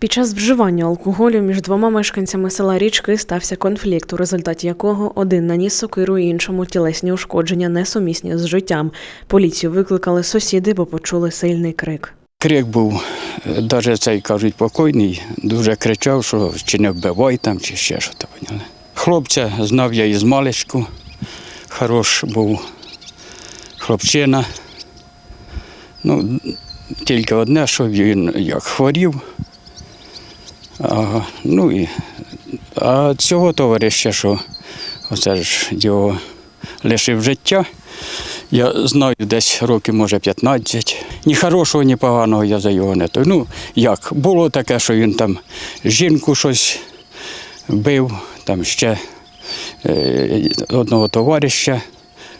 Під час вживання алкоголю між двома мешканцями села Річки стався конфлікт, у результаті якого один наніс сокиру іншому тілесні ушкодження несумісні з життям. Поліцію викликали сусіди, бо почули сильний крик. Крик був, навіть цей кажуть, покойний, дуже кричав, що чи не вбивай там, чи ще що то поняли. Хлопця знав я із маличку, хорош був хлопчина. Ну, тільки одне, що він як хворів. А, ну і, а цього товариша, що оце ж його лишив життя. Я знаю десь років, може, 15. Ні хорошого, ні поганого я за його не то. Ну, як, було таке, що він там жінку щось бив, там ще е, одного товариша,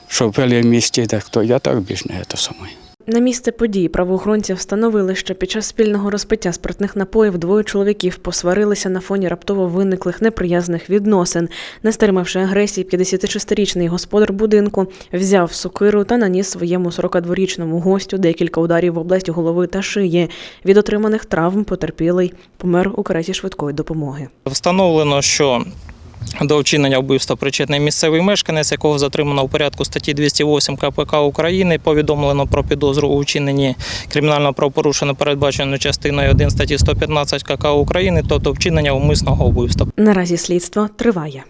що пили в місті, так то я так більш не те саме. На місце події правоохоронці встановили, що під час спільного розпиття спиртних напоїв двоє чоловіків посварилися на фоні раптово виниклих неприязних відносин. Не стримавши агресії, 56-річний господар будинку взяв сокиру та наніс своєму 42-річному гостю декілька ударів в область голови та шиї. Від отриманих травм потерпілий помер у кареті швидкої допомоги. Встановлено, що до вчинення вбивства причетний місцевий мешканець, якого затримано у порядку статті 208 КПК України, повідомлено про підозру у вчиненні кримінального правопорушення, передбаченого частиною 1 статті 115 КК України, тобто вчинення умисного вбивства. Наразі слідство триває.